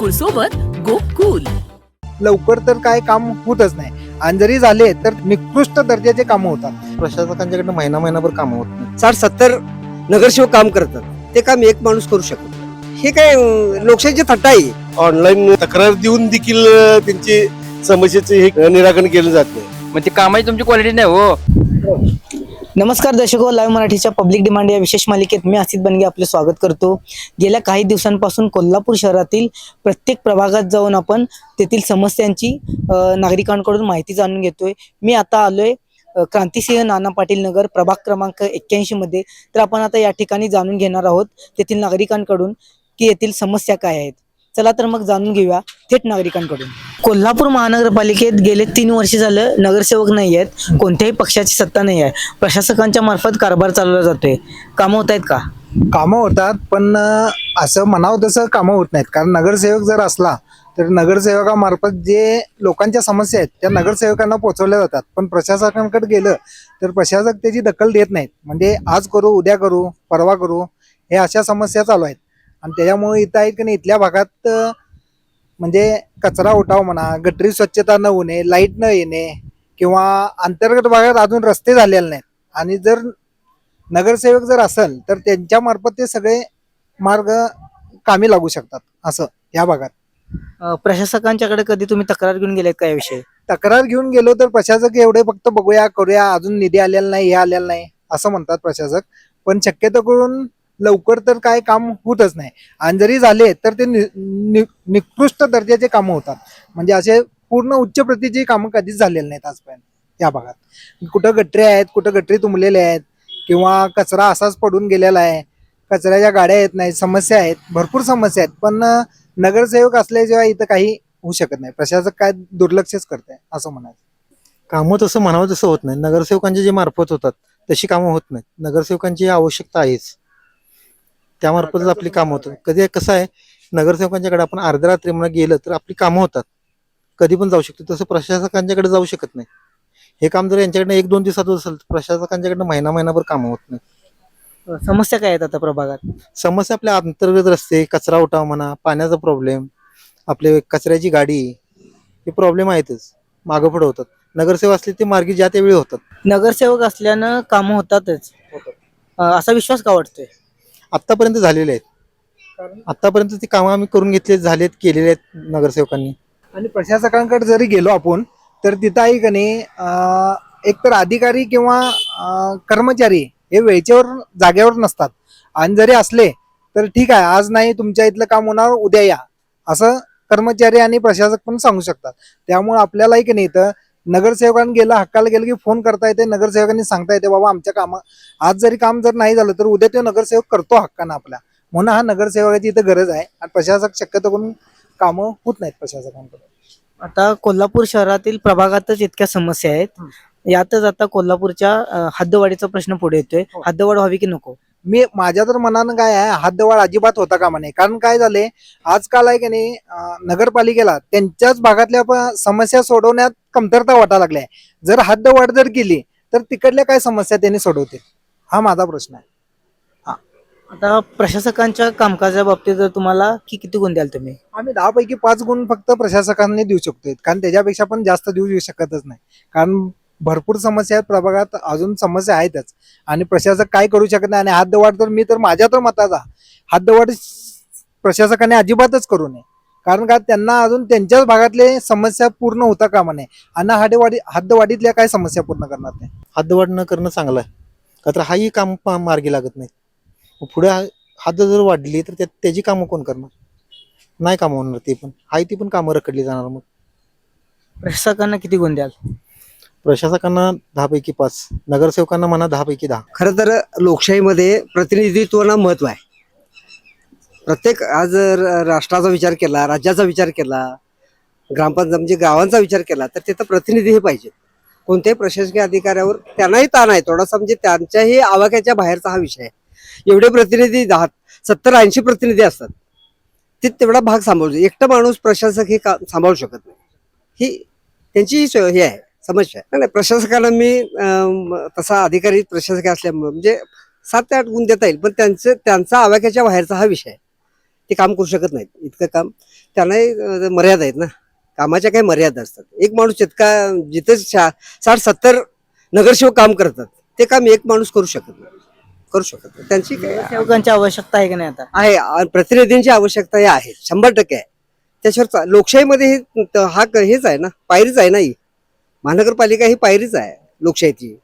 गोकुळ सोबत गोकुल. लवकर तर काय काम होतच नाही. आणि जरी झाले तर निकृष्ट दर्जाचे काम होतात. प्रशासकांच्याकडनं महिना महिनाभर काम होत नाही. साठ सत्तर नगरसेवक काम करतात. ते काम एक माणूस करू शकतो हे काय लोकशाहीची थट्टा आहे. ऑनलाईन तक्रार देऊन देखील त्यांची समस्येचे हे निराकरण केलं जात नाही. ती कामाची तुमची क्वालिटी नाही हो. नमस्कार दर्शको लाईव्ह मराठीच्या पब्लिक डिमांड या विशेष मालिकेत मी असित बनगे आपले स्वागत करतो. गेल्या काही दिवसांपासून कोल्हापूर शहरातील प्रत्येक प्रभागात जाऊन आपण तेथील समस्यांची नागरिकांकडून माहिती जाणून घेतोय. मी आता आलोय क्रांतिसिंह नाना पाटील नगर प्रभाग क्रमांक एक्क्याऐंशी मध्ये. तर आपण आता या ठिकाणी जाणून घेणार आहोत तेथील नागरिकांकडून की येथील समस्या काय आहेत. चला तर मग जाणून घेऊया थेट नागरिकांकडून. कोल्हापूर महानगरपालिकेत गेले तीन वर्ष झालं नगरसेवक नाही आहेत कोणत्याही पक्षाची सत्ता नाही आहे. प्रशासकांच्या मार्फत कारभार चालवला जातोय. कामं होत आहेत का? कामं होतात पण असं म्हणावं तसं कामं होत नाहीत. कारण नगरसेवक जर असला तर नगरसेवकामार्फत जे लोकांच्या समस्या आहेत त्या नगरसेवकांना पोहोचवल्या जातात. पण प्रशासकांकडे गेलं तर प्रशासक त्याची दखल देत नाहीत. म्हणजे आज करू उद्या करू परवा करू हे अशा समस्या चालू आहेत. आणि त्याच्यामुळे इथं आहे की नाही इथल्या भागात म्हणजे कचरा उठाव म्हणा गटरी स्वच्छता न होणे लाइट न येणे किंवा अंतर्गत भागात अजून रस्ते झालेले नाहीत. आणि जर नगरसेवक जर असेल तर त्यांच्या मार्फत ते सगळे मार्ग कामी लागू शकतात असं या भागात. अ, प्रशासकांच्याकडे कधी तुम्ही तक्रार घेऊन गेलेत का याविषयी? तक्रार घेऊन गेलो तर प्रशासक एवढे फक्त बघूया करूया अजून निधी आलेला नाही हे आलेलं नाही असं म्हणतात प्रशासक. पण शक्यतो करून लवकर तर काय काम होतच नाही. आणि जरी झाले तर ते नि- नि- निकृष्ट दर्जाचे कामं होतात. म्हणजे असे पूर्ण उच्च प्रतीची कामं कधीच झालेली नाहीत आजपर्यंत या भागात. कुठं गटरी आहेत कुठं गटरी तुंबलेल्या आहेत किंवा कचरा असाच पडून गेलेला आहे कचऱ्याच्या गाड्या येत नाहीत समस्या आहेत भरपूर समस्या आहेत पण नगरसेवक असल्याशिवाय इथं काही होऊ शकत नाही. प्रशासक काय दुर्लक्षच करते असं म्हणायचं. कामं तसं म्हणावं तसं होत नाही. नगरसेवकांचे जे मार्फत होतात तशी कामं होत नाहीत. नगरसेवकांची आवश्यकता आहेच. त्यामार्फतच आपली कामं होतात. कधी कसं आहे नगरसेवकांच्याकडे आपण अर्ध्या रात्री गेलं तर आपली कामं होतात. कधी पण जाऊ शकतो. तसं प्रशासकांच्याकडे जाऊ शकत नाही. हे काम जर यांच्याकडनं एक दोन दिवसात होत असेल तर प्रशासकांच्याकडनं महिना महिनाभर कामं होत नाही समस्या काय आहेत आता प्रभागात? समस्या आपल्या अंतर्गत रस्ते कचरा उठाव म्हणा पाण्याचा प्रॉब्लेम आपले कचऱ्याची गाडी हे प्रॉब्लेम आहेतच. मागं पुढं होतात. नगरसेवक असले ते मार्गी ज्या त्यावेळी होतात. नगरसेवक असल्यानं कामं होतातच. अ, असा विश्वास का वाटतोय? आतापर्यंत झालेले आहेत. आतापर्यंत ती कामं आम्ही करून घेतले झालेत केलेले आहेत नगरसेवकांनी. आणि प्रशासकांकडे जरी गेलो आपण तर तिथं आहे का नाही एकतर अधिकारी किंवा कर्मचारी हे वेळेच्यावर जागेवर नसतात. आणि जरी असले तर ठीक आहे आज नाही तुमच्या इथलं काम होणार उद्या या. असं कर्मचारी आणि प्रशासक पण सांगू शकतात. त्यामुळे आपल्याला की नाही इथं नगरसेवकांनी गेला हक्काला गेलं की फोन करता येते नगरसेवकांनी सांगता येते बाबा आमच्या कामा आज जरी काम जर नाही झालं तर उद्या तो नगरसेवक करतो हक्कानं आपल्या म्हणून हा नगरसेवकाची इथं गरज आहे आणि प्रशासक शक्यतो करून कामं होत नाहीत प्रशासकांकडून. आता कोल्हापूर शहरातील प्रभागातच इतक्या समस्या आहेत. यातच आता कोल्हापूरच्या अ, हद्दवाढीचा प्रश्न पुढे येतोय. हो. हद्दवाढ व्हावी की नको? मी माझ्या तर मनानं काय आहे हद्दवाढ अजिबात होता कामा नये. कारण काय झाले आजकाल आहे की नाही नगरपालिकेला त्यांच्याच भागातल्या समस्या सोडवण्यात कमतरता वाटा लागल्या जर हद्दवाढ जर केली तर तिकडल्या काय समस्या त्यांनी सोडवतील? हा माझा प्रश्न आहे. आता प्रशासकांच्या कामकाजा बाबतीत जर तुम्हाला की किती गुण द्याल तुम्ही? आम्ही दहा पैकी पाच गुण फक्त प्रशासकांनी देऊ शकतोय. कारण त्याच्यापेक्षा पण जास्त देऊ शकतच नाही. कारण भरपूर समस्या आहेत प्रभागात अजून समस्या आहेतच. आणि प्रशासक काय करू शकत नाही आणि हद्दवाढ तर मी तर माझ्या तर मताचा हद्दवाढ प्रशासकाने अजिबातच करू नये. कारण का त्यांना अजून त्यांच्याच भागातले समस्या पूर्ण होता कामा नये. आणि हद्दवाढी हद्दवाढीतल्या काय समस्या पूर्ण करणार ते? हद्दवाढ न करणं चांगलं आहे. का तर हाही काम पा- मार्गी लागत नाही. पुढे हद्द जर वाढली तर त्या त्याची कामं कोण करणार? नाही कामं होणार ती पण. हाही ती पण कामं रखडली जाणार मग. प्रशासकांना किती गुण द्याल? प्रशासकांना दहापैकी पाच नगरसेवकांना म्हणा दहापैकी दहा. खरं तर लोकशाहीमध्ये प्रतिनिधित्वाला महत्त्व आहे. प्रत्येक आज र- राष्ट्राचा विचार केला राज्याचा विचार केला ग्रामपंचायत म्हणजे गावांचा विचार केला तर तिथं प्रतिनिधी हे पाहिजे. कोणत्याही प्रशासकीय अधिकाऱ्यावर त्यांनाही ताण आहे. थोडासा म्हणजे त्यांच्याही आवाक्याच्या बाहेरचा हा विषय आहे. एवढे प्रतिनिधी दहा सत्तर ऐंशी प्रतिनिधी असतात. ते तेवढा भाग सांभाळू एकटा माणूस प्रशासक हे का सांभाळू शकत नाही. ही त्यांची ही सोय- हे आहे. समस्या आहे. नाही प्रशासकाला मी अं, तसा अधिकारी प्रशासक असल्यामुळे म्हणजे सात ते आठ गुण देता येईल पण त्यांचं त्यांचा आवाक्याच्या बाहेरचा हा विषय आहे. ते काम करू शकत नाहीत इतकं काम. त्यांनाही अं, मर्यादा आहेत ना. कामाच्या काही मर्यादा असतात. एक माणूस जितका जिथे शा- साठ सत्तर नगरसेवक काम करतात ते काम एक माणूस करू शकत नाही. करू शकत नाही. त्यांची काय सेवकांची आवश्यकता आहे की नाही आता? आहे आ- प्रतिनिधींची आवश्यकता ही आहे. शंभर टक्के आहे. त्याच्यावर चा- लोकशाहीमध्ये हे त- हा क- हेच आहे ना पायरीच आहे ना ही. महानगरपालिका ही पायरीच आहे लोकशाहीची.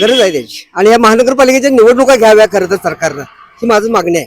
गरज आहे त्याची. आणि या महानगरपालिकेच्या निवडणुका घ्याव्या खरं तर सरकारनं ही माझी मागणी आहे.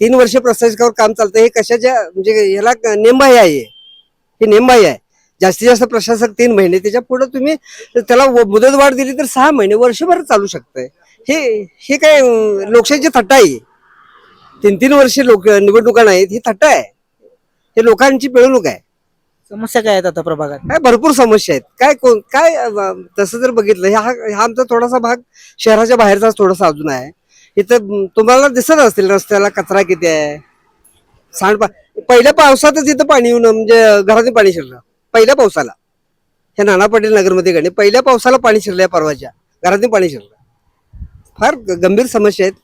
तीन वर्ष प्रशासकावर काम चालतं हे कशाच्या म्हणजे याला नेमबाही नेमबाह्य आहे हे. नेमबाह्य आहे. जास्तीत जास्त प्रशासक तीन महिने त्याच्या पुढे तुम्ही त्याला व- मुदतवाढ दिली तर सहा महिने वर्षभर चालू शकतंय. हे हे काय लोकशाहीची थट्टा आहे तीन तीन वर्षे लोक निवडणुका नाहीत ही थट्टा आहे. हे लोकांची पिळवणूक आहे. समस्या काय आहेत आता प्रभागात? काय भरपूर समस्या आहेत. काय कोण काय अं, तसं जर बघितलं हा हा आमचा थोडासा भाग शहराच्या बाहेरचा थोडासा अजून आहे. इथं तुम्हाला दिसत असतील रस्त्याला कचरा किती आहे? सांडपा पहिल्या पावसातच इथं पाणी येऊन म्हणजे घरातून पाणी शिरलं. पहिल्या पावसाला. ह्या नाना पाटील नगरमध्ये गणे पहिल्या पावसाला पाणी शिरलं या परवाच्या. घरातून पाणी शिरलं. फार ग- गंभीर समस्या आहेत.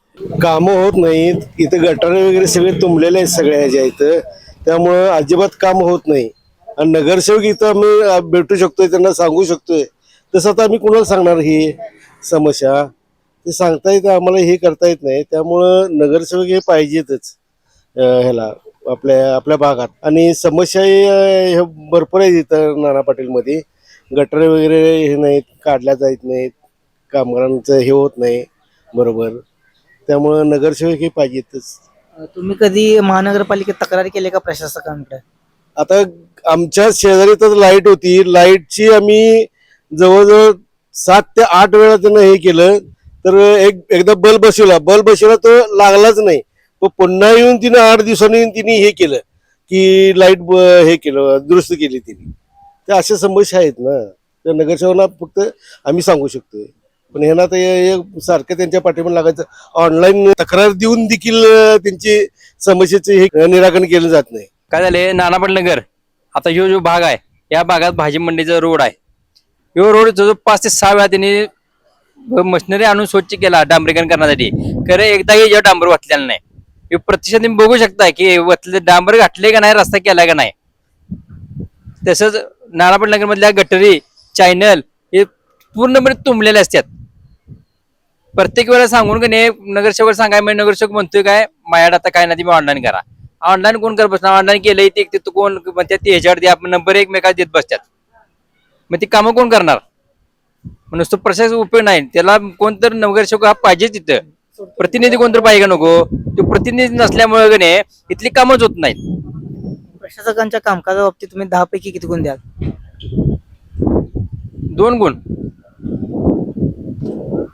कामं होत नाहीत. इथं गटारे वगैरे सगळे तुंबलेले आहेत सगळ्या ह्याच्या इथं. त्यामुळं अजिबात काम होत नाही. आणि नगरसेवक इथं आम्ही भेटू शकतोय त्यांना सांगू शकतोय. तसं आता आम्ही कुणाला सांगणार ही समस्या? ते सांगता येत आम्हाला हे करता येत नाही. त्यामुळं नगरसेवक हे पाहिजेतच ह्याला आपल्या आपल्या भागात. आणि समस्या हे, भरपूर आहेत इथं नाना पाटीलमध्ये. गटर वगैरे हे नाहीत काढल्या जात नाहीत कामगारांचं हे होत नाही बरोबर. त्यामुळं नगरसेवक हे पाहिजेतच. तुम्ही कधी महानगरपालिकेत तक्रार केली का प्रशासकांकडे? आता आमच्या शेजारी तर लाइट होती. लाईटची आम्ही जवळजवळ सात ते आठ वेळा त्यानं हे केलं. तर एक एकदा बल्ब बसवला. बल्ब बसवला तो लागलाच नाही. पण पुन्हा येऊन तिने आठ दिवसांनी येऊन तिने हे केलं की लाइट हे केलं दुरुस्त केली तिने. त्या अशा समस्या आहेत ना. त्या नगरसेवकांना फक्त आम्ही सांगू शकतो पण हे ना ते सारखं त्यांच्या पाठीमा लागायचं. ऑनलाईन तक्रार देऊन देखील त्यांची समस्येचे हे निराकरण केलं जात नाही. काय झाले? नानापट नगर आता ह्यो जो भाग आहे या भागात भाजी मंडीचा रोड आहे. ह्यो रोड जवळ पाच ते सहा वेळा त्यांनी मशिनरी आणून स्वच्छ केला डांबरीकरण करण्यासाठी. खरं एकदाही जेव्हा डांबर वाचलेला नाही. हे प्रतिशत तुम्ही बघू शकता की वतले डांबर घातले का नाही रस्ता केला का नाही. तसंच नानापट नगर मधल्या गटरी चॅनल हे पूर्णपणे तुंबलेले असतात. प्रत्येक वेळेला सांगून का नाही नगरसेवक सांगाय म्हणजे नगरसेवक म्हणतोय काय माझ्याकडे आता काय नाही तुम्ही ऑनलाईन करा. ऑनलाईन कोण करत बसणार? ऑनलाईन केलंय ते ते कोण म्हणतात ते ह्याच्यावर दे आपण नंबर एकमेकाला देत बसतात. मग ती कामं कोण करणार? मग नुसतं प्रशासक उपयोग नाही. त्याला कोणतर नगरसेवक हा पाहिजे तिथं. प्रतिनिधी कोणतर पाहिजे का नको? तो प्रतिनिधी नसल्यामुळे नाही इथली कामच होत नाहीत. प्रशासकांच्या कामकाजा बाबतीत तुम्ही दहा पैकी किती गुण द्याल? दोन गुण.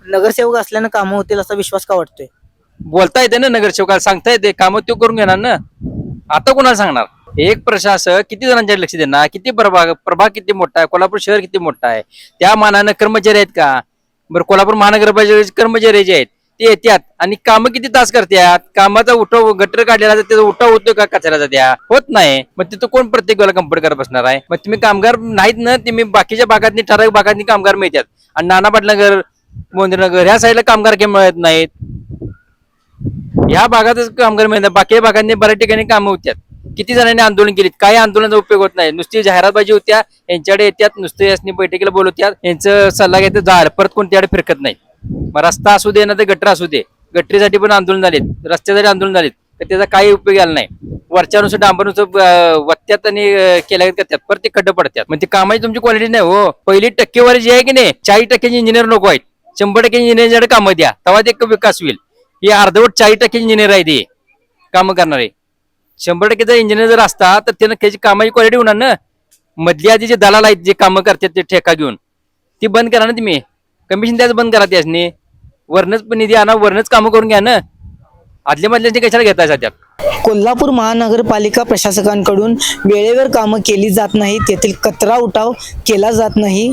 नगरसेवक असल्यानं कामं होतील असा विश्वास का वाटतोय? बोलता येते ना नगरसेवकाला सांगता येते कामं तो करून घेणार ना. आता कोणाला सांगणार? एक प्रशासक किती जणांच्या लक्ष देणार? किती प्रभाग प्रभाग किती मोठा आहे? कोल्हापूर शहर किती मोठा आहे? त्या मानानं कर्मचारी आहेत का? बरं कोल्हापूर महानगरपालिकेचे कर्मचारी जे आहेत ते येतात आणि कामं किती तास करतात कामाचा उठाव गटर काढलेला तर त्याचा उठाव होतो का? कचऱ्याचा त्या होत नाही. मग तिथं कोण प्रत्येक वेळेला कंप्लीट करत बसणार आहे? मग तुम्ही कामगार नाहीत ना तुम्ही बाकीच्या भागातनी ठराविक भागातनी कामगार मिळतात. आणि नाना पाटनगर मोंदिरनगर ह्या साईडला कामगार काही मिळत नाहीत. या भागातच कामगार मिळतात बाकी भागांनी बऱ्याच ठिकाणी कामं होत्यात. किती जणांनी आंदोलन केलीत? काही आंदोलनाचा उपयोग होत नाही. नुसती जाहिरातबाजी होत्या यांच्याकडे येतात नुसते यासनी बैठकीला बोलवत्यात यांचं सल्ला घेतात झालं परत कोणत्याकडे फिरकत नाही. मग रस्ता असू दे ना तर गटर असू दे. गटरीसाठी पण आंदोलन झालेत. रस्त्यासाठी आंदोलन झालेत. तर त्याचा काही उपयोग आला नाही. वरच्यानुसार डांबरनुसार वत्त्यात आणि अं, केल्या करतात. परत ते खड्डे पडतात. म्हणजे कामाची तुमची क्वालिटी नाही हो. पहिली टक्केवारी जी आहे की नाही चाळीस टक्क्याचे इंजिनियर नको आहेत. शंभर टक्के इंजिनिअरकडे कामं द्या. तेव्हा ते विकास होईल. ही अर्धवट चाळीस टक्के इंजिनियर आहे ते. कामं करणारे. शंभर टक्के जर इंजिनियर जर असता तर त्यानं त्याची कामाची क्वालिटी होणार ना. मधली आधी जे दलाल आहेत जे कामं करतात ते ठेका घेऊन. ती बंद करा ना तुम्ही. कमिशन द्यायचं बंद करा त्यासनी. वरनच पण निधी आणा वरनच कामं करून घ्या ना. आदल्या मधल्या कशाला घेताय सध्या? कोल्हापूर महानगरपालिका प्रशासकांकडून वेळेवर कामं केली जात नाहीत तेथील कचरा उठाव केला जात नाही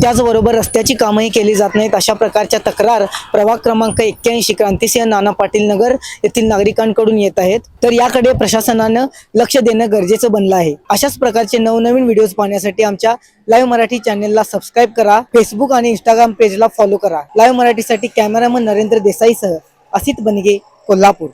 त्याचबरोबर रस्त्याची कामंही केली जात नाहीत अशा प्रकारच्या तक्रार प्रभाग क्रमांक एक्क्याऐंशी क्रांतिसिंह नाना पाटील नगर येथील नागरिकांकडून येत आहेत. तर याकडे प्रशासनानं लक्ष देणं गरजेचं बनलं आहे. अशाच प्रकारचे नवनवीन व्हिडिओज पाहण्यासाठी आमच्या लाईव्ह मराठी चॅनेलला सबस्क्राईब करा फेसबुक आणि इंस्टाग्राम पेजला फॉलो करा. लाईव्ह मराठीसाठी कॅमेरामन नरेंद्र देसाईसह असित बनगे कोल्हापूर.